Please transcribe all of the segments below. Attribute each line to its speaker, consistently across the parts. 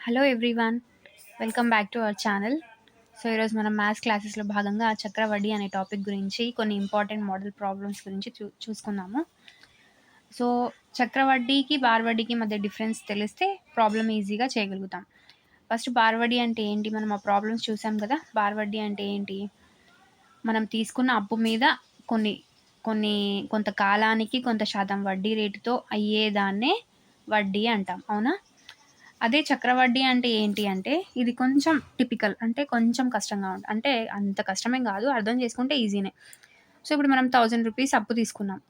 Speaker 1: Hello everyone welcome back to our channel so ఈరోజు మనం maths క్లాసెస్లో భాగంగా చక్రవడ్డీ అనే టాపిక్ గురించి కొన్ని ఇంపార్టెంట్ మోడల్ ప్రాబ్లమ్స్ గురించి చూ చూసుకుందాము. సో చక్రవడ్డీకి బార్వడ్డీకి మధ్య డిఫరెన్స్ తెలిస్తే ప్రాబ్లం ఈజీగా చేయగలుగుతాం. ఫస్ట్ బార్వడ్డీ అంటే ఏంటి? మనం ఆ ప్రాబ్లమ్స్ చూసాం కదా. బార్వడ్డీ అంటే ఏంటి? మనం తీసుకున్న అప్పు మీద కొన్ని కొన్ని కొంత కాలానికి కొంత శాతం వడ్డీ రేటుతో అయ్యేదాన్నే వడ్డీ అంటాం. అవునా? అదే చక్రవడ్డీ అంటే ఏంటి అంటే ఇది కొంచెం టిపికల్ అంటే కొంచెం కష్టంగా ఉంటుంది అంటే అంత కష్టమేం కాదు అర్థం చేసుకుంటే ఈజీనే సో ఇప్పుడు మనం థౌజండ్ రూపీస్ అప్పు తీసుకున్నాం.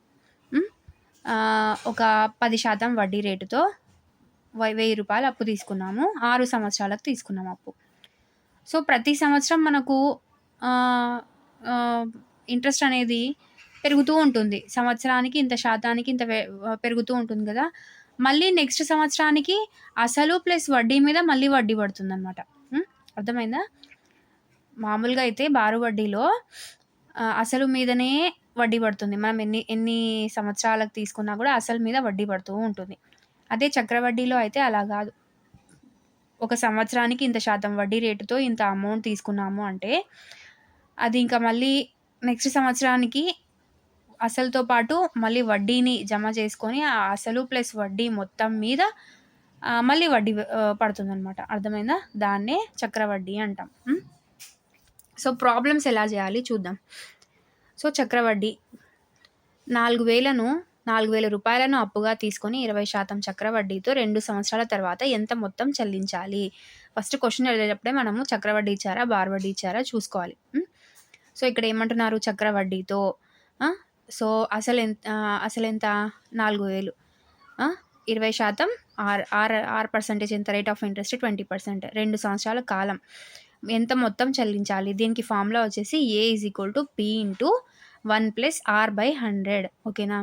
Speaker 1: ఒక పది శాతం వడ్డీ రేటుతో వెయ్యి రూపాయలు అప్పు తీసుకున్నాము. ఆరు సంవత్సరాలకు తీసుకున్నాం అప్పు. సో ప్రతి సంవత్సరం మనకు ఇంట్రెస్ట్ అనేది పెరుగుతూ ఉంటుంది. సంవత్సరానికి ఇంత శాతానికి ఇంత పెరుగుతూ ఉంటుంది కదా. మళ్ళీ నెక్స్ట్ సంవత్సరానికి అసలు ప్లస్ వడ్డీ మీద మళ్ళీ వడ్డీ పడుతుంది అనమాట అర్థమైందా? మామూలుగా అయితే బారు వడ్డీలో అసలు మీదనే వడ్డీ పడుతుంది. మనం ఎన్ని ఎన్ని సంవత్సరాలకు తీసుకున్నా కూడా అసలు మీద వడ్డీ పడుతూ ఉంటుంది. అదే చక్రవడ్డీలో అయితే అలా కాదు. ఒక సంవత్సరానికి ఇంత శాతం వడ్డీ రేటుతో ఇంత అమౌంట్ తీసుకున్నాము అంటే అది ఇంకా మళ్ళీ నెక్స్ట్ సంవత్సరానికి అసలుతో పాటు మళ్ళీ వడ్డీని జమ చేసుకొని ఆ అసలు ప్లస్ వడ్డీ మొత్తం మీద మళ్ళీ వడ్డీ పడుతుంది అనమాట అర్థమైందా? దాన్నే చక్రవడ్డీ అంటాం. సో ప్రాబ్లమ్స్ ఎలా చేయాలి చూద్దాం. సో చక్రవడ్డీ. నాలుగు వేలను నాలుగు వేల రూపాయలను అప్పుగా తీసుకొని ఇరవై శాతం చక్రవడ్డీతో రెండు సంవత్సరాల తర్వాత ఎంత మొత్తం చెల్లించాలి? ఫస్ట్ క్వశ్చన్ అడిగేటప్పుడే మనము చక్రవడ్డీ ఇచ్చారా బార్ వడ్డీ ఇచ్చారా చూసుకోవాలి. సో ఇక్కడ ఏమంటున్నారు చక్రవడ్డీతో? సో అసలు ఎంత అసలు ఎంత నాలుగు వేలు. ఇరవై శాతం ఆర్ ఆర్ ఆర్ పర్సెంటేజ్ ఎంత? Rate of interest twenty percent. రెండు సంవత్సరాల కాలం. ఎంత మొత్తం చెల్లించాలి? దీనికి ఫామ్లో వచ్చేసి A is equal to P into one plus R by hundred ఓకేనా?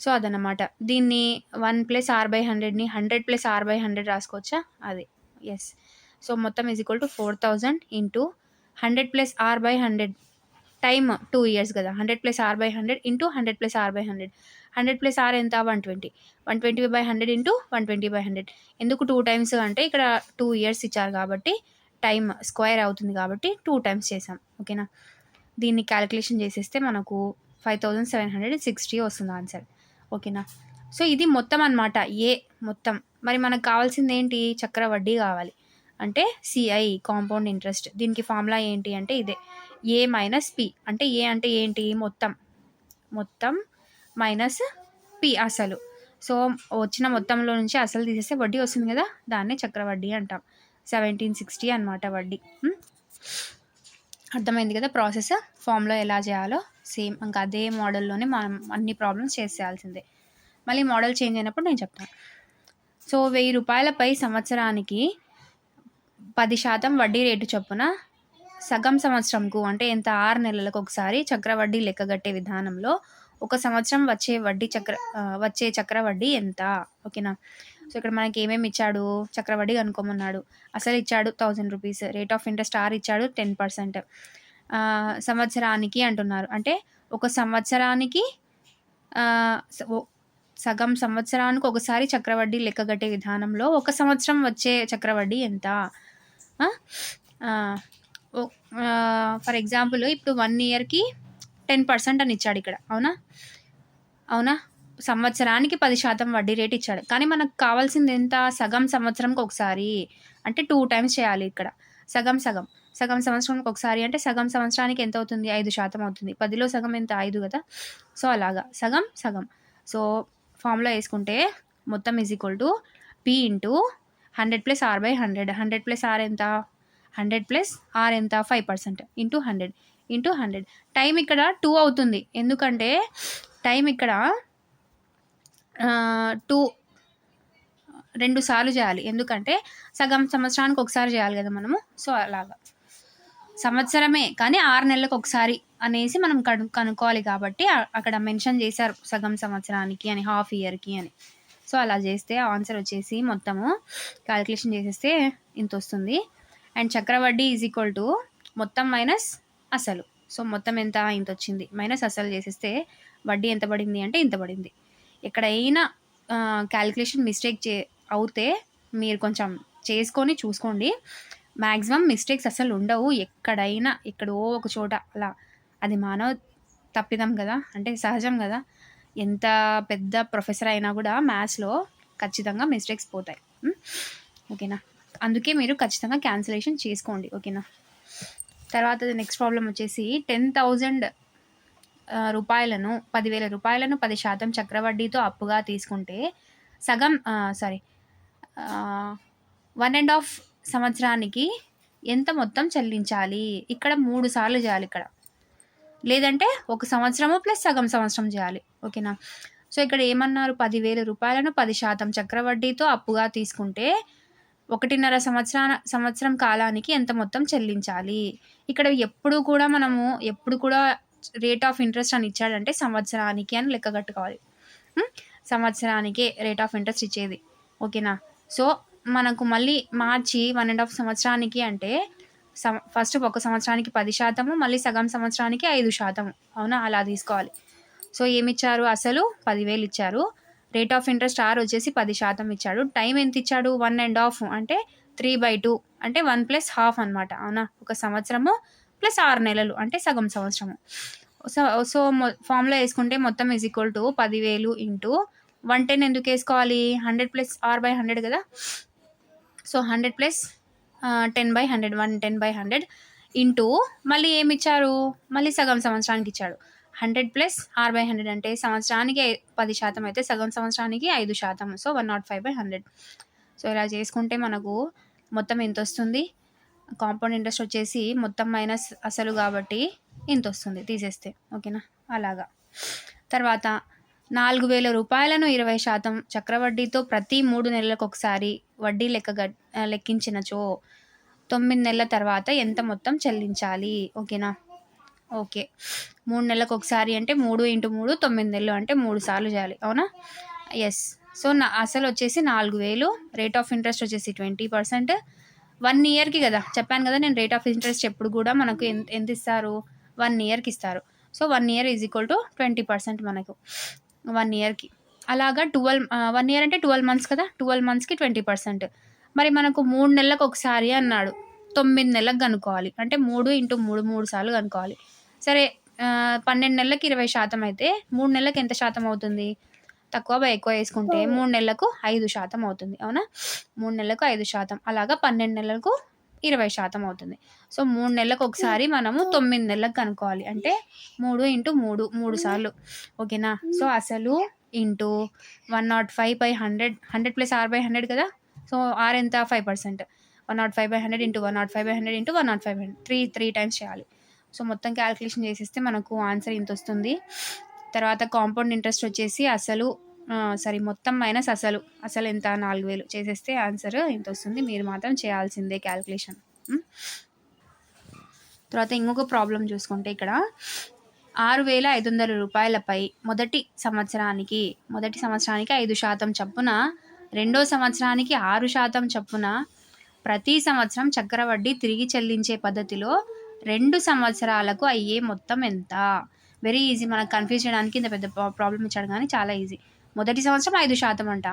Speaker 1: సో అదనమాట దీన్ని one plus R by హండ్రెడ్ని hundred plus R by hundred రాసుకోవచ్చా? అది. ఎస్ సో మొత్తం is equal to four thousand into hundred plus R by hundred time two years కదా. Hundred plus R by hundred into hundred plus R by hundred. Hundred plus R ఎంత? One twenty. One twenty by hundred into one twenty by hundred. ఎందుకు two times అంటే ఇక్కడ two years ఇచ్చారు కాబట్టి time square అవుతుంది కాబట్టి two times చేసాం ఓకేనా? దీన్ని క్యాలిక్యులేషన్ చేసేస్తే మనకు five thousand seven hundred sixty వస్తుంది ఆన్సర్. ఓకేనా? సో ఇది మొత్తం అన్నమాట. ఏ మొత్తం. మరి మనకు కావాల్సింది ఏంటి? చక్ర వడ్డీ కావాలి. అంటే సిఐ కాంపౌండ్ ఇంట్రెస్ట్ దీనికి ఫార్ములా ఏంటి అంటే ఇదే. ఏ మైనస్ పి అంటే ఏ అంటే ఏంటి? మొత్తం. మొత్తం మైనస్ పి అసలు. సో వచ్చిన మొత్తంలో నుంచి అసలు తీసేస్తే వడ్డీ వస్తుంది కదా? దాన్నే చక్రవడ్డీ అంటాం. సెవెంటీన్ సిక్స్టీ అనమాట వడ్డీ. అర్థమైంది కదా? ప్రాసెస్ ఫామ్లో ఎలా చేయాలో? సేమ్ ఇంకా అదే మోడల్లోనే మనం అన్ని ప్రాబ్లమ్స్ చేసేయాల్సిందే. మళ్ళీ మోడల్ చేంజ్ అయినప్పుడు నేను చెప్తాను సో వెయ్యి రూపాయలపై సంవత్సరానికి పది శాతం వడ్డీ రేటు చొప్పున సగం సంవత్సరంకు అంటే ఎంత? ఆరు నెలలకు ఒకసారి చక్రవడ్డీ లెక్కగట్టే విధానంలో ఒక సంవత్సరం వచ్చే వడ్డీ చక్ర వచ్చే చక్రవడ్డీ ఎంత? ఓకేనా? సో ఇక్కడ మనకి ఏమేమి ఇచ్చాడు? చక్రవడ్డీ కనుక్కోమన్నాడు. అసలు ఇచ్చాడు thousand rupees. Rate of interest R ఇచ్చాడు టెన్ పర్సెంట్. సంవత్సరానికి అంటున్నారు. అంటే ఒక సంవత్సరానికి సగం సంవత్సరానికి ఒకసారి చక్రవడ్డీ లెక్కగట్టే విధానంలో ఒక సంవత్సరం వచ్చే చక్రవడ్డీ ఎంత? ఫర్ ఎగ్జాంపుల్ ఇప్పుడు వన్ ఇయర్కి టెన్ పర్సెంట్ అని ఇచ్చాడు ఇక్కడ అవునా? అవునా? సంవత్సరానికి పది శాతం వడ్డీ రేట్ ఇచ్చాడు. కానీ మనకు కావాల్సింది ఎంత? సగం సంవత్సరంకి ఒకసారి. అంటే టూ టైమ్స్ చేయాలి ఇక్కడ. సగం సగం. సగం సంవత్సరానికి ఒకసారి అంటే సగం సంవత్సరానికి ఎంత అవుతుంది? ఐదు శాతం అవుతుంది. పదిలో సగం ఎంత? ఐదు కదా? సో అలాగా. సగం సగం. సో ఫామ్లో వేసుకుంటే మొత్తం is equal to P into hundred plus R by hundred hundred plus R ఎంత? హండ్రెడ్ ప్లస్ ఆర్ ఎంత? Five percent into hundred into hundred. Time ఇక్కడ టూ అవుతుంది. ఎందుకంటే టైం ఇక్కడ టూ రెండు సార్లు చేయాలి. ఎందుకంటే సగం సంవత్సరానికి ఒకసారి చేయాలి కదా మనము. సో అలాగా. సంవత్సరమే కానీ ఆరు నెలలకు ఒకసారి అనేసి మనం కను కనుక్కోవాలి కాబట్టి అక్కడ మెన్షన్ చేశారు సగం సంవత్సరానికి అని హాఫ్ ఇయర్కి అని. సో అలా చేస్తే ఆన్సర్ వచ్చేసి మొత్తము క్యాలిక్యులేషన్ చేసేస్తే ఇంత వస్తుంది. అండ్ చక్రవడ్డీ ఈజ్ ఈక్వల్ టు మొత్తం మైనస్ అసలు. సో మొత్తం ఎంత ఇంత వచ్చింది? మైనస్ అసలు చేసేస్తే వడ్డీ ఎంత పడింది అంటే ఇంత పడింది. ఎక్కడైనా క్యాలిక్యులేషన్ మిస్టేక్ చే అవుతే మీరు కొంచెం చేసుకొని చూసుకోండి. మ్యాక్సిమం మిస్టేక్స్ అసలు ఉండవు. ఎక్కడైనా ఎక్కడో ఒక చోట అలా. అది మానవ తప్పిదం కదా? అంటే సహజం కదా? ఎంత పెద్ద ప్రొఫెసర్ అయినా కూడా మ్యాథ్స్లో ఖచ్చితంగా మిస్టేక్స్ పోతాయి. ఓకేనా? అందుకే మీరు ఖచ్చితంగా క్యాన్సిలేషన్ చేసుకోండి ఓకేనా? తర్వాత నెక్స్ట్ ప్రాబ్లం వచ్చేసి టెన్ థౌజండ్ రూపాయలను పదివేల రూపాయలను పది శాతం చక్రవడ్డీతో అప్పుగా తీసుకుంటే సగం సారీ వన్ అండ్ హాఫ్ సంవత్సరానికి ఎంత మొత్తం చెల్లించాలి? ఇక్కడ మూడు సార్లు చేయాలి ఇక్కడ. లేదంటే ఒక సంవత్సరము ప్లస్ సగం సంవత్సరం చేయాలి ఓకేనా? సో ఇక్కడ ఏమన్నారు? పదివేల రూపాయలను పది శాతం చక్రవడ్డీతో అప్పుగా తీసుకుంటే ఒకటిన్నర సంవత్సరాల సంవత్సరం కాలానికి ఎంత మొత్తం చెల్లించాలి? ఇక్కడ ఎప్పుడు కూడా మనము ఎప్పుడు కూడా రేట్ ఆఫ్ ఇంట్రెస్ట్ అని ఇచ్చాడంటే సంవత్సరానికి అని లెక్క కట్టుకోవాలి. సంవత్సరానికే రేట్ ఆఫ్ ఇంట్రెస్ట్ ఇచ్చేది. ఓకేనా? సో మనకు మళ్ళీ మార్చి వన్ అండ్ హాఫ్ సంవత్సరానికి అంటే సం ఫస్ట్ ఒక సంవత్సరానికి పది శాతము మళ్ళీ సగం సంవత్సరానికి ఐదు శాతము. అవునా? అలా తీసుకోవాలి. సో ఏమి ఇచ్చారు అసలు పదివేలు ఇచ్చారు. రేట్ ఆఫ్ ఇంట్రెస్ట్ ఆర్ వచ్చేసి పది శాతం ఇచ్చాడు. టైం ఎంత ఇచ్చాడు? వన్ అండ్ హాఫ్ అంటే త్రీ బై టూ అంటే వన్ ప్లస్ హాఫ్ అనమాట అవునా? ఒక సంవత్సరము ప్లస్ ఆరు నెలలు అంటే సగం సంవత్సరము. సో సో ఫామ్లో వేసుకుంటే మొత్తం ఈజ్ ఈక్వల్ టు పదివేలు ఇంటూ వన్ టెన్ ఎందుకు వేసుకోవాలి? Hundred plus R by hundred కదా? So hundred plus ten by hundred one ten by hundred into మళ్ళీ ఏమి ఇచ్చారు? మళ్ళీ సగం సంవత్సరానికి ఇచ్చాడు. Hundred plus R by hundred అంటే సంవత్సరానికి పది శాతం అయితే సగం సంవత్సరానికి ఐదు శాతం. So one not five by hundred. So ఇలా చేసుకుంటే మనకు మొత్తం ఎంత వస్తుంది? కాంపౌండ్ ఇంట్రెస్ట్ వచ్చేసి మొత్తం మైనస్ అసలు కాబట్టి ఇంత వస్తుంది తీసేస్తే. ఓకేనా? అలాగా. తర్వాత నాలుగు వేల రూపాయలను ఇరవై శాతం చక్రవడ్డీతో ప్రతి మూడు నెలలకు ఒకసారి వడ్డీ లెక్క లెక్కించినచో తొమ్మిది నెలల తర్వాత ఎంత మొత్తం చెల్లించాలి? ఓకేనా? ఓకే. మూడు నెలలకు ఒకసారి అంటే మూడు ఇంటూ మూడు తొమ్మిది నెలలు అంటే మూడు సార్లు చేయాలి. అవునా? ఎస్ సో నా అసలు వచ్చేసి నాలుగు వేలు. రేట్ ఆఫ్ ఇంట్రెస్ట్ వచ్చేసి ట్వంటీ పర్సెంట్. వన్ ఇయర్కి కదా. చెప్పాను కదా నేను రేట్ ఆఫ్ ఇంట్రెస్ట్ ఎప్పుడు కూడా మనకు ఎంత ఎంత ఇస్తారు? వన్ ఇయర్కి ఇస్తారు. So one year is equal to twenty percent మనకు. వన్ ఇయర్కి అలాగా ట్వెల్వ్ వన్ ఇయర్ అంటే ట్వెల్వ్ మంత్స్ కదా? ట్వెల్వ్ మంత్స్కి ట్వంటీ పర్సెంట్. మరి మనకు మూడు నెలలకు ఒకసారి అన్నాడు. తొమ్మిది నెలలకు కనుక్కోవాలి. అంటే మూడు ఇంటూ మూడు మూడు సార్లు కనుక్కోవాలి. సరే పన్నెండు నెలలకి ఇరవై శాతం అయితే మూడు నెలలకు ఎంత శాతం అవుతుంది? తక్కువ బై ఎక్కువ వేసుకుంటే మూడు నెలలకు ఐదు శాతం అవుతుంది అవునా? మూడు నెలలకు ఐదు శాతం. అలాగా పన్నెండు నెలలకు ఇరవై శాతం అవుతుంది. సో మూడు నెలలకు ఒకసారి మనము తొమ్మిది నెలలకు కనుక్కోవాలి. అంటే మూడు ఇంటూ మూడు మూడు సార్లు. ఓకేనా? సో అసలు into one not five by hundred hundred plus R by hundred కదా? సో ఆర్ ఎంత? Five percent. One not five by hundred into one not five by hundred into one not five hundred. Three three times చేయాలి. So మొత్తం calculation చేసేస్తే మనకు answer ఇంత వస్తుంది. తర్వాత compound interest వచ్చేసి అసలు సారీ మొత్తం మైనస్ అసలు. అసలు ఎంత? నాలుగు వేలు. చేసేస్తే ఆన్సర్ ఇంత వస్తుంది. మీరు మాత్రం చేయాల్సిందే క్యాలిక్యులేషన్ తర్వాత ఇంకొక ప్రాబ్లం చూసుకుంటే ఇక్కడ ఆరు వేల ఐదు వందల రూపాయలపై మొదటి సంవత్సరానికి మొదటి సంవత్సరానికి ఐదు శాతం చొప్పున రెండో సంవత్సరానికి ఆరు శాతం చొప్పున ప్రతి సంవత్సరం చక్రవడ్డీ తిరిగి చెల్లించే పద్ధతిలో రెండు సంవత్సరాలకు అయ్యే మొత్తం ఎంత? వెరీ ఈజీ మనకు కన్ఫ్యూజ్ చేయడానికి ఇంత పెద్ద ప్రాబ్లం ఇచ్చాడు కానీ చాలా ఈజీ మొదటి సంవత్సరం ఐదు శాతం అంట.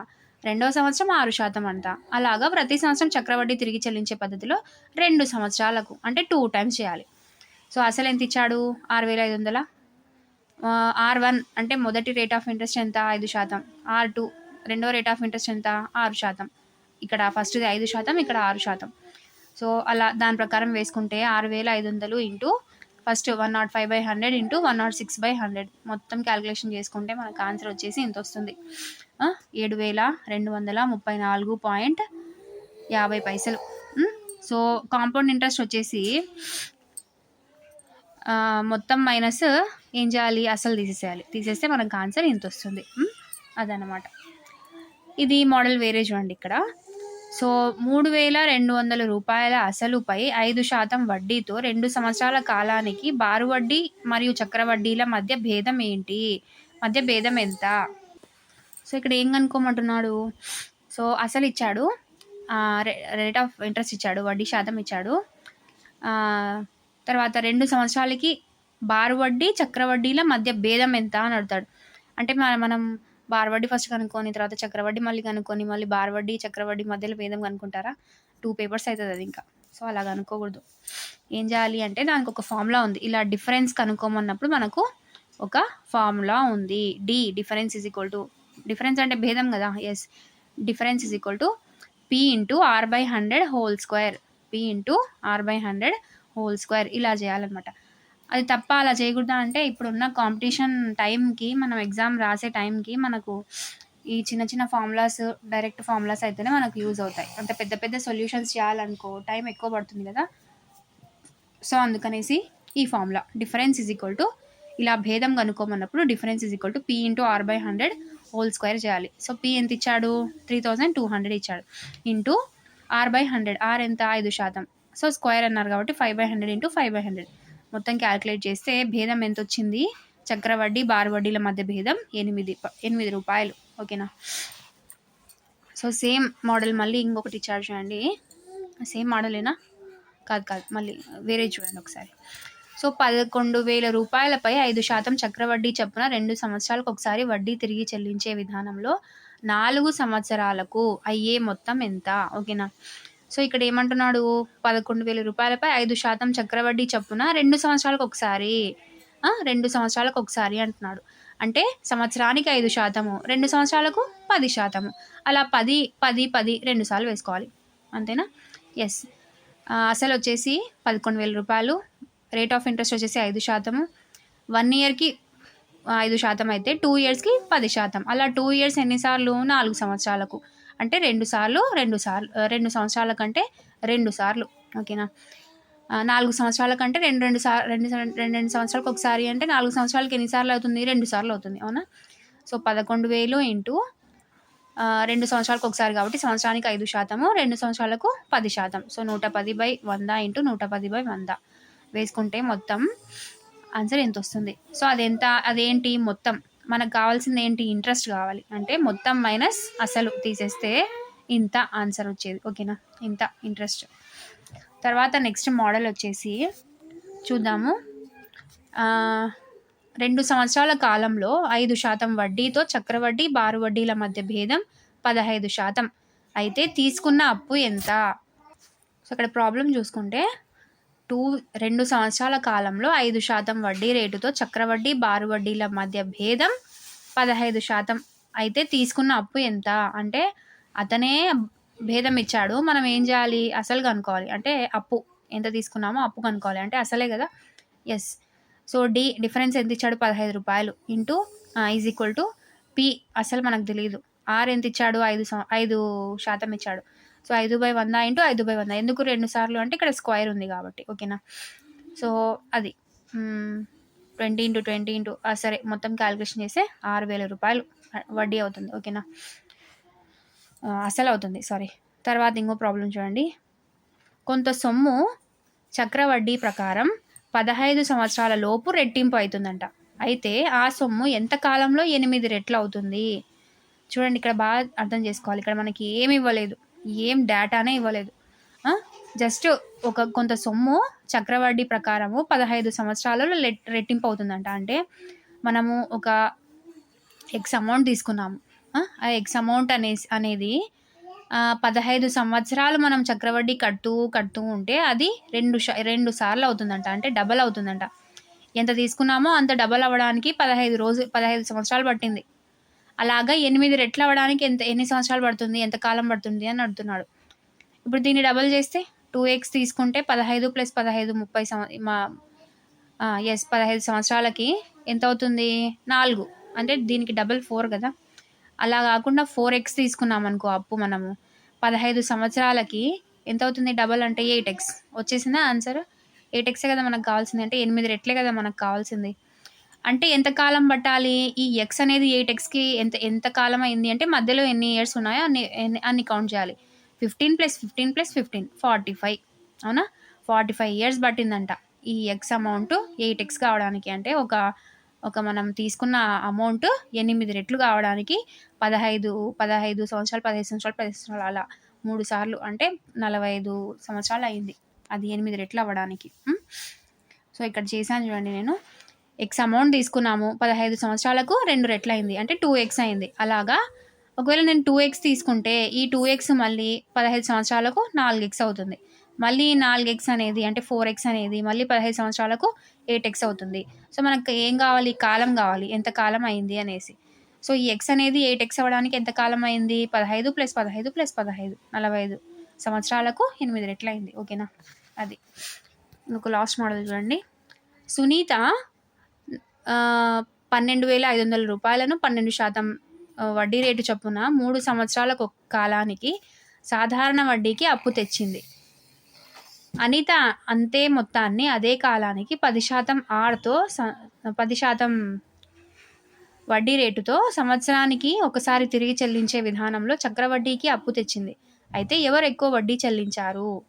Speaker 1: రెండవ సంవత్సరం ఆరు శాతం అంట. అలాగా ప్రతి సంవత్సరం చక్రవడ్డీ తిరిగి చెల్లించే పద్ధతిలో రెండు సంవత్సరాలకు అంటే టూ టైమ్స్ చేయాలి. సో అసలు ఎంత ఇచ్చాడు? ఆరు వేల ఐదు వందల? ఆర్ వన్ అంటే మొదటి రేట్ ఆఫ్ ఇంట్రెస్ట్ ఎంత? ఐదు శాతం. ఆర్ టూ రెండో రేట్ ఆఫ్ ఇంట్రెస్ట్ ఎంత? ఆరు శాతం. ఇక్కడ ఫస్ట్ది ఐదు శాతం ఇక్కడ ఆరు శాతం. సో అలా దాని ప్రకారం వేసుకుంటే ఆరు వేల ఐదు వందలు into first one not five by hundred into one not six by hundred. మొత్తం క్యాలిక్యులేషన్ చేసుకుంటే మనకు ఆన్సర్ వచ్చేసి ఇంత వస్తుంది. ఏడు వేల రెండు వందల ముప్పై నాలుగు పాయింట్ యాభై పైసలు. సో కాంపౌండ్ ఇంట్రెస్ట్ వచ్చేసి మొత్తం మైనస్ ఏం చేయాలి? అసలు తీసేసేయాలి. తీసేస్తే మనకు ఆన్సర్ ఇంత వస్తుంది. అదనమాట ఇది మోడల్ వేరే చూడండి ఇక్కడ. సో మూడు వేల రెండు వందల రూపాయల అసలుపై ఐదు శాతం వడ్డీతో రెండు సంవత్సరాల కాలానికి బారు వడ్డీ మరియు చక్రవడ్డీల మధ్య భేదం ఏంటి? మధ్య భేదం ఎంత? సో ఇక్కడ ఏం కనుక్కోమంటున్నాడు? సో అసలు ఇచ్చాడు రేట్ ఆఫ్ ఇంట్రెస్ట్ ఇచ్చాడు వడ్డీ శాతం ఇచ్చాడు. తర్వాత రెండు సంవత్సరాలకి బారు వడ్డీ చక్రవడ్డీల మధ్య భేదం ఎంత అని అడుగుతాడు. అంటే మన మనం బార్వడ్డీ ఫస్ట్ కనుక్కొని తర్వాత చక్రవడ్డీ మళ్ళీ కనుక్కొని మళ్ళీ బార్వడ్డీ చక్రవడ్డీ మధ్యలో భేదం కనుక్కుంటారా? టూ పేపర్స్ అవుతుంది అది ఇంకా. సో అలా కనుక్కోకూడదు. ఏం చేయాలి అంటే దానికి ఒక ఫార్ములా ఉంది. ఇలా డిఫరెన్స్ కనుక్కోమన్నప్పుడు మనకు ఒక ఫార్ములా ఉంది. D difference is equal to difference అంటే భేదం కదా? Yes difference is equal to P into R by hundred whole square P into R by hundred whole square ఇలా చేయాలన్నమాట. అది తప్ప అలా చేయకూడదా అంటే ఇప్పుడున్న కాంపిటీషన్ టైంకి మనం ఎగ్జామ్ రాసే టైంకి మనకు ఈ చిన్న చిన్న ఫార్ములాస్ డైరెక్ట్ ఫార్ములాస్ అయితేనే మనకు యూజ్ అవుతాయి. అంత పెద్ద పెద్ద సొల్యూషన్స్ చేయాలనుకో టైం ఎక్కువ పడుతుంది కదా. సో అందుకనేసి ఈ formula difference is equal to ఇలా భేదం కనుక్కోమన్నప్పుడు difference is equal to P into R by hundred whole square చేయాలి. సో పీ ఎంత ఇచ్చాడు? త్రీ థౌజండ్ టూ హండ్రెడ్ ఇచ్చాడు. Into R by hundred R ఎంత? ఐదు శాతం. సో స్క్వేర్ అన్నారు కాబట్టి five by hundred into five by hundred మొత్తం క్యాలిక్యులేట్ చేస్తే భేదం ఎంత వచ్చింది చక్రవడ్డీ బార్ వడ్డీల మధ్య భేదం ఎనిమిది ఎనిమిది రూపాయలు. ఓకేనా? సో సేమ్ మోడల్ మళ్ళీ ఇంకొకటి ఇచ్చారు చూడండి. సేమ్ మోడలేనా? కాదు కాదు. మళ్ళీ వేరే చూడండి ఒకసారి. సో పదకొండు వేల రూపాయలపై ఐదు శాతం చక్రవడ్డీ చొప్పున రెండు సంవత్సరాలకు ఒకసారి వడ్డీ తిరిగి చెల్లించే విధానంలో నాలుగు సంవత్సరాలకు అయ్యే మొత్తం ఎంత? ఓకేనా? సో ఇక్కడ ఏమంటున్నాడు? పదకొండు వేల రూపాయలపై ఐదు శాతం చక్రవడ్డీ చప్పున రెండు సంవత్సరాలకు ఒకసారి. రెండు సంవత్సరాలకు ఒకసారి అంటున్నాడు. అంటే సంవత్సరానికి ఐదు శాతము రెండు సంవత్సరాలకు పది శాతము. అలా పది పది పది రెండు సార్లు వేసుకోవాలి. అంతేనా? ఎస్ అసలు వచ్చేసి పదకొండు వేల రూపాయలు. రేట్ ఆఫ్ ఇంట్రెస్ట్ వచ్చేసి ఐదు శాతము. వన్ ఇయర్కి ఐదు శాతం అయితే టూ ఇయర్స్కి పది శాతం. అలా టూ ఇయర్స్ ఎన్నిసార్లు? నాలుగు సంవత్సరాలకు. అంటే రెండు సార్లు రెండు సార్లు రెండు సంవత్సరాల కంటే రెండు సార్లు ఓకేనా? నాలుగు సంవత్సరాల కంటే రెండు రెండు సార్ రెండు రెండు రెండు సంవత్సరాలకు ఒకసారి అంటే నాలుగు సంవత్సరాలకి ఎన్నిసార్లు అవుతుంది? రెండు సార్లు అవుతుంది అవునా? సో పదకొండు వేలు ఇంటూ రెండు సంవత్సరాలకు ఒకసారి కాబట్టి సంవత్సరానికి ఐదు శాతము రెండు సంవత్సరాలకు పది శాతం. సో నూట పది బై వంద ఇంటూ నూట పది బై వంద వేసుకుంటే మొత్తం ఆన్సర్ ఎంత వస్తుంది సో అదెంత అదేంటి మొత్తం? మనకు కావాల్సింది ఏంటి? ఇంట్రెస్ట్ కావాలి. అంటే మొత్తం మైనస్ అసలు తీసేస్తే ఇంత ఆన్సర్ వచ్చేది. ఓకేనా? ఇంత ఇంట్రెస్ట్. తర్వాత నెక్స్ట్ మోడల్ వచ్చేసి చూద్దాము. రెండు సంవత్సరాల కాలంలో ఐదు శాతం వడ్డీతో చక్రవడ్డీ బారు వడ్డీల మధ్య భేదం పదహైదు శాతం. అయితే తీసుకున్న అప్పు ఎంత? సో ఇక్కడ ప్రాబ్లం చూసుకుంటే టూ రెండు సంవత్సరాల కాలంలో ఐదు శాతం వడ్డీ రేటుతో చక్రవడ్డీ బారు వడ్డీల మధ్య భేదం పదహైదు శాతం. అయితే తీసుకున్న అప్పు ఎంత? అంటే అతనే భేదం ఇచ్చాడు. మనం ఏం చేయాలి? అసలు కనుక్కోవాలి. అంటే అప్పు ఎంత తీసుకున్నామో అప్పు కనుక్కోవాలి. అంటే అసలే కదా? ఎస్ సో డి డిఫరెన్స్ ఎంత ఇచ్చాడు? పదహైదు రూపాయలు into is equal to P అసలు మనకు తెలియదు ఆర్ ఎంత ఇచ్చాడు? ఐదు సం- ఐదు శాతం ఇచ్చాడు. సో ఐదు బై వంద ఇంటూ ఐదు బై వంద ఎందుకు రెండు సార్లు అంటే ఇక్కడ స్క్వేర్ ఉంది కాబట్టి ఓకేనా? సో అది. Hmm. Twenty into twenty into సరే మొత్తం క్యాలిక్యులేషన్ చేస్తే ఆరు వేల రూపాయలు వడ్డీ అవుతుంది ఓకేనా? అసలు అవుతుంది సారీ తర్వాత ఇంకో ప్రాబ్లం చూడండి. కొంత సొమ్ము చక్రవడ్డీ ప్రకారం పదహైదు సంవత్సరాల లోపు రెట్టింపు అవుతుందంట. అయితే ఆ సొమ్ము ఎంత కాలంలో ఎనిమిది రెట్లు అవుతుంది? చూడండి ఇక్కడ బాగా అర్థం చేసుకోవాలి. ఇక్కడ మనకి ఏమి ఇవ్వలేదు. ఏం డేటానే ఇవ్వలేదు. జస్ట్ ఒక కొంత సొమ్ము చక్రవడ్డీ ప్రకారము పదహైదు సంవత్సరాలలో రెట్టింపు అవుతుందంట. అంటే మనము ఒక ఎక్స్ అమౌంట్ తీసుకున్నాము. ఆ, ఎక్స్ అమౌంట్ అనే అనేది పదహైదు సంవత్సరాలు మనం చక్రవడ్డీ కడుతూ కడుతూ ఉంటే అది రెండు రెండు సార్లు అవుతుందంట. అంటే డబల్ అవుతుందంట. ఎంత తీసుకున్నామో అంత డబల్ అవ్వడానికి పదహైదు రోజు పదహైదు సంవత్సరాలు పట్టింది. అలాగా ఎనిమిది రెట్లు అవ్వడానికి ఎంత ఎన్ని సంవత్సరాలు పడుతుంది ఎంత కాలం పడుతుంది అని అడుగుతున్నాడు. ఇప్పుడు దీన్ని డబల్ చేస్తే టూ ఎక్స్ తీసుకుంటే పదహైదు ప్లస్ పదహైదు ముప్పై సంవ మా ఎస్ పదహైదు సంవత్సరాలకి ఎంత అవుతుంది? నాలుగు. అంటే దీనికి డబల్ ఫోర్ కదా. అలా కాకుండా ఫోర్ ఎక్స్ తీసుకున్నాం అనుకో అప్పు మనము. పదహైదు సంవత్సరాలకి ఎంత అవుతుంది? డబల్ అంటే ఎయిట్ ఎక్స్. వచ్చేసిందా ఆన్సర్? ఎయిట్ ఎక్సే కదా మనకు కావాల్సింది. అంటే ఎనిమిది రెట్లే కదా మనకు కావాల్సింది. అంటే ఎంత కాలం పట్టాలి? ఈ ఎక్స్ అనేది ఎయిట్ ఎక్స్కి ఎంత ఎంత కాలం అయింది? అంటే మధ్యలో ఎన్ని ఇయర్స్ ఉన్నాయో అన్ని ఎన్ని- అన్ని కౌంట్ చేయాలి. Fifteen plus fifteen plus fifteen forty five అవునా? ఫార్టీ ఫైవ్ ఇయర్స్ పట్టిందంట ఈ ఎక్స్ అమౌంట్ ఎయిట్ ఎక్స్ కావడానికి. అంటే ఒక ఒక మనం తీసుకున్న అమౌంట్ ఎనిమిది రెట్లు కావడానికి పదహైదు పదహైదు సంవత్సరాలు పదహైదు సంవత్సరాలు పదిహేను సంవత్సరాలు అలా మూడు సార్లు అంటే నలభై ఐదు సంవత్సరాలు అయింది. అది ఎనిమిది రెట్లు అవ్వడానికి. సో ఇక్కడ చేశాను చూడండి నేను. ఎక్స్ అమౌంట్ తీసుకున్నాము పదహైదు సంవత్సరాలకు రెండు రెట్లు అయింది అంటే టూ ఎక్స్ అయింది. అలాగా? ఒకవేళ నేను టూ ఎక్స్ తీసుకుంటే ఈ టూ ఎక్స్ మళ్ళీ పదహైదు సంవత్సరాలకు నాలుగు ఎక్స్ అవుతుంది. మళ్ళీ నాలుగు ఎక్స్ అనేది అంటే ఫోర్ ఎక్స్ అనేది మళ్ళీ పదహైదు సంవత్సరాలకు ఎయిట్ ఎక్స్ అవుతుంది. సో మనకు ఏం కావాలి? కాలం కావాలి. ఎంత కాలం అయింది అనేసి. సో ఈ ఎక్స్ అనేది ఎయిట్ ఎక్స్ అవ్వడానికి ఎంత కాలం అయింది? పదహైదు ప్లస్ పదహైదు ప్లస్ పదహైదు. నలభై ఐదు సంవత్సరాలకు ఎనిమిది రెట్లు అయింది ఓకేనా? అది. ఇంకొక లాస్ట్ మోడల్ చూడండి. సునీత పన్నెండు వేల ఐదు వందల రూపాయలను పన్నెండు శాతం వడ్డీ రేటు చొప్పున మూడు సంవత్సరాల కాలానికి సాధారణ వడ్డీకి అప్పు తెచ్చింది. అనిత అంతే మొత్తాన్ని అదే కాలానికి పది శాతం ఆర్తో స- పది శాతం వడ్డీ రేటుతో సంవత్సరానికి ఒకసారి తిరిగి చెల్లించే విధానంలో చక్రవడ్డీకి అప్పు తెచ్చింది. అయితే ఎవరు ఎక్కువ వడ్డీ చెల్లించారు?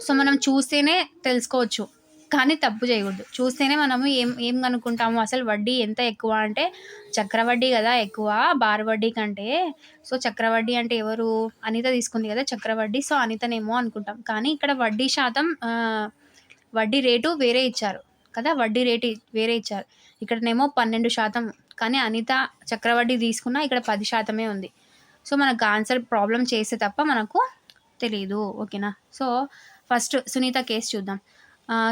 Speaker 1: సో మనం చూస్తేనే తెలుసుకోవచ్చు. కానీ తప్పు చేయకూడదు. చూస్తేనే మనము ఏం ఏం కనుక్కుంటాము అసలు వడ్డీ ఎంత ఎక్కువ అంటే చక్రవడ్డీ కదా ఎక్కువ బార్ వడ్డీ కంటే. సో చక్రవడ్డీ అంటే ఎవరు? అనిత తీసుకుంది కదా చక్రవడ్డీ. సో అనితనేమో అనుకుంటాం. కానీ ఇక్కడ వడ్డీ శాతం వడ్డీ రేటు వేరే ఇచ్చారు కదా వడ్డీ రేటు వేరే ఇచ్చారు. ఇక్కడనేమో పన్నెండు శాతం. కానీ అనిత చక్రవడ్డీ తీసుకున్నా ఇక్కడ పది శాతమే ఉంది. సో మనకు ఆన్సర్ ప్రాబ్లం చేస్తే తప్ప మనకు తెలియదు ఓకేనా? సో ఫస్ట్ సునీత కేసు చూద్దాం.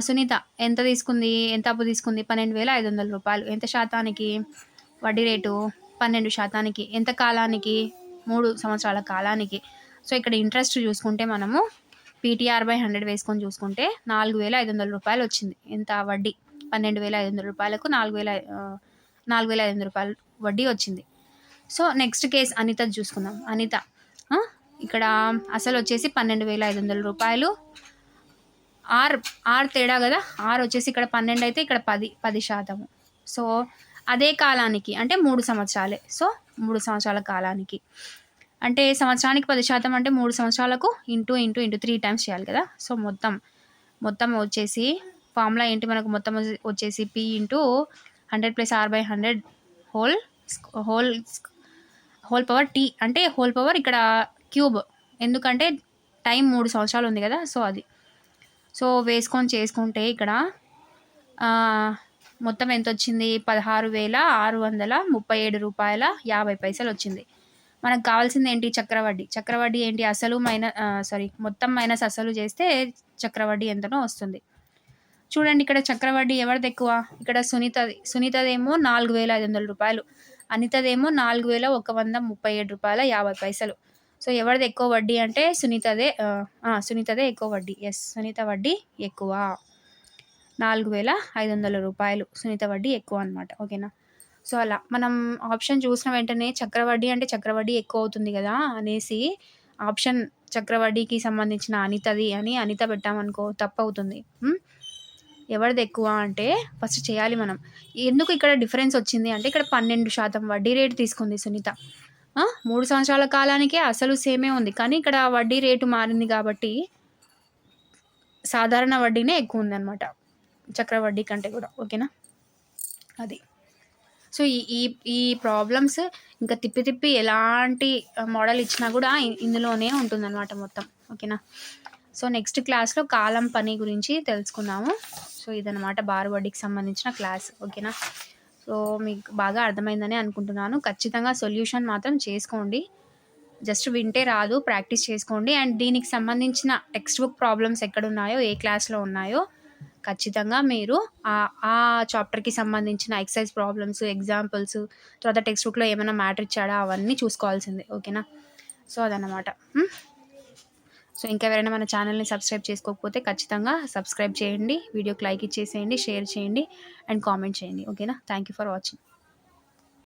Speaker 1: సునీత ఎంత తీసుకుంది? ఎంత అప్పు తీసుకుంది? పన్నెండు వేల ఐదు వందల రూపాయలు. ఎంత శాతానికి? వడ్డీ రేటు పన్నెండు శాతానికి. ఎంత కాలానికి? మూడు సంవత్సరాల కాలానికి. సో ఇక్కడ ఇంట్రెస్ట్ చూసుకుంటే మనము పీటీఆర్ బై హండ్రెడ్ వేసుకొని చూసుకుంటే నాలుగు వేల ఐదు వందల రూపాయలు వచ్చింది. ఎంత వడ్డీ? పన్నెండు వేల ఐదు వందల రూపాయలకు నాలుగు వేల నాలుగు వేల ఐదు వందల రూపాయలు వడ్డీ వచ్చింది. సో నెక్స్ట్ కేస్ అనిత చూసుకుందాం. అనిత ఇక్కడ అసలు వచ్చేసి పన్నెండు వేల ఐదు వందల రూపాయలు. ఆర్ ఆర్ తేడా కదా? ఆర్ వచ్చేసి ఇక్కడ పన్నెండు అయితే ఇక్కడ పది పది శాతము. సో అదే కాలానికి అంటే మూడు సంవత్సరాలే. సో మూడు సంవత్సరాల కాలానికి. అంటే సంవత్సరానికి పది శాతం అంటే మూడు సంవత్సరాలకు into into into three times చేయాలి కదా? సో మొత్తం మొత్తం వచ్చేసి ఫార్ములా ఏంటి? మనకు మొత్తం వచ్చే- వచ్చేసి P into hundred plus R by hundred whole whole whole power T అంటే హోల్ పవర్ ఇక్కడ క్యూబ్. ఎందుకంటే టైం మూడు సంవత్సరాలు ఉంది కదా? సో అది. సో వేసుకొని చేసుకుంటే ఇక్కడ మొత్తం ఎంత వచ్చింది పదహారు వేల ఆరు వందల ముప్పై ఏడు రూపాయల యాభై పైసలు వచ్చింది. మనకు కావాల్సింది ఏంటి? చక్రవడ్డీ. చక్రవడ్డీ ఏంటి? అసలు మైనస్ సారీ మొత్తం మైనస్ అసలు చేస్తే చక్రవడ్డీ ఎంతనో వస్తుంది. చూడండి ఇక్కడ చక్రవడ్డీ ఎవరిది ఎక్కువ? ఇక్కడ సునీతది సునీతదేమో నాలుగు వేల ఐదు వందల రూపాయలు. అనితదేమో నాలుగు వేల ఒక వంద ముప్పై ఏడు రూపాయల యాభై పైసలు. సో ఎవరిది ఎక్కువ వడ్డీ అంటే సునీతదే సునీతదే ఎక్కువ వడ్డీ. ఎస్ సునీత వడ్డీ ఎక్కువ. నాలుగు వేల ఐదు వందల రూపాయలు సునీత వడ్డీ ఎక్కువ అనమాట ఓకేనా సో అలా. మనం ఆప్షన్ చూసిన వెంటనే చక్రవడ్డీ అంటే చక్రవడ్డీ ఎక్కువ అవుతుంది కదా అనేసి ఆప్షన్ చక్రవడ్డీకి సంబంధించిన అనితది అని అనిత పెట్టామనుకో తప్పు అవుతుంది hmm? ఎవరిది ఎక్కువ అంటే ఫస్ట్ చేయాలి మనం. ఎందుకు ఇక్కడ డిఫరెన్స్ వచ్చింది అంటే ఇక్కడ పన్నెండు శాతం వడ్డీ రేటు తీసుకుంది సునీత. మూడు సంవత్సరాల కాలానికే అసలు సేమే ఉంది. కానీ ఇక్కడ వడ్డీ రేటు మారింది కాబట్టి సాధారణ వడ్డీనే ఎక్కువ ఉందన్నమాట. చక్రవడ్డీ కంటే కూడా. ఓకేనా? అది. సో ఈ ఈ ఈ ప్రాబ్లమ్స్ ఇంకా తిప్పి తిప్పి ఎలాంటి మోడల్ ఇచ్చినా కూడా ఇందులోనే ఉంటుందన్నమాట మొత్తం. ఓకేనా? సో నెక్స్ట్ క్లాస్లో కాలం పని గురించి తెలుసుకుందాము. సో ఇదనమాట బారు వడ్డీకి సంబంధించిన క్లాస్. ఓకేనా? సో మీకు బాగా అర్థమైందని అనుకుంటున్నాను. ఖచ్చితంగా సొల్యూషన్ మాత్రం చేసుకోండి. జస్ట్ వింటే రాదు ప్రాక్టీస్ చేసుకోండి. అండ్ దీనికి సంబంధించిన టెక్స్ట్ బుక్ ప్రాబ్లమ్స్ ఎక్కడ ఉన్నాయో ఏ క్లాస్లో ఉన్నాయో ఖచ్చితంగా మీరు ఆ చాప్టర్కి సంబంధించిన ఎక్సర్సైజ్ ప్రాబ్లమ్స్ ఎగ్జాంపుల్స్ తర్వాత టెక్స్ట్ బుక్లో ఏమైనా మ్యాటర్ ఇచ్చాడా అవన్నీ చూసుకోవాల్సిందే. ఓకేనా? సో అదనమాట సో ఇంకా ఎవరైనా మన ఛానల్ని సబ్స్క్రైబ్ చేసుకోకపోతే ఖచ్చితంగా సబ్స్క్రైబ్ చేయండి వీడియోకి లైక్ ఇచ్చేసేయండి షేర్ చేయండి అండ్ కామెంట్ చేయండి. ఓకేనా? Thank you for watching.